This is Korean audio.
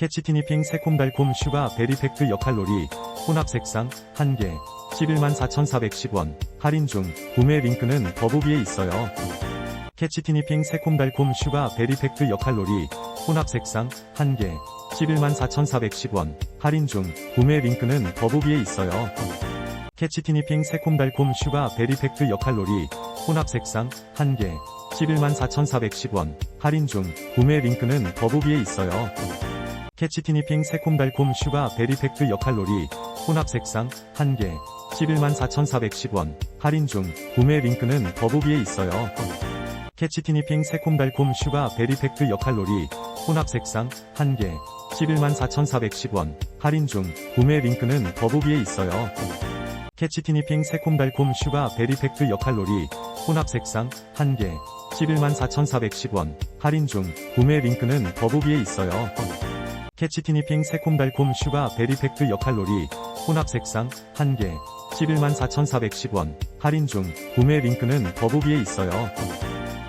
캐치 티니핑 새콤달콤 슈가 베리팩트 역할놀이 혼합 색상 1개 114,410원 할인 중 구매 링크는 더보기에 있어요. 캐치 티니핑 새콤달콤 슈가 베리팩트 역할놀이 혼합 색상 1개 114,410원 할인 중 구매 링크는 더보기에 있어요. 캐치 티니핑 새콤달콤 슈가 베리팩트 역할놀이 혼합 색상 1개 114,410원 할인 중 구매 링크는 더보기에 있어요. 캐치 티니핑 새콤달콤 슈가 베리팩트 역할놀이 혼합 색상 1개 114,410원 할인 중 구매 링크는 더보기에 있어요. 캐치 티니핑 새콤달콤 슈가 베리팩트 역할놀이 혼합 색상 1개 114,410원 할인 중 구매 링크는 더보기에 있어요. 캐치 티니핑 새콤달콤 슈가 베리팩트 역할놀이 혼합 색상 1개 114,410원 할인 중 구매 링크는 더보기에 있어요. 캐치 티니핑 새콤달콤 슈가 베리팩트 역할놀이 혼합 색상 1개 114,410원 할인 중 구매 링크는 더보기에 있어요.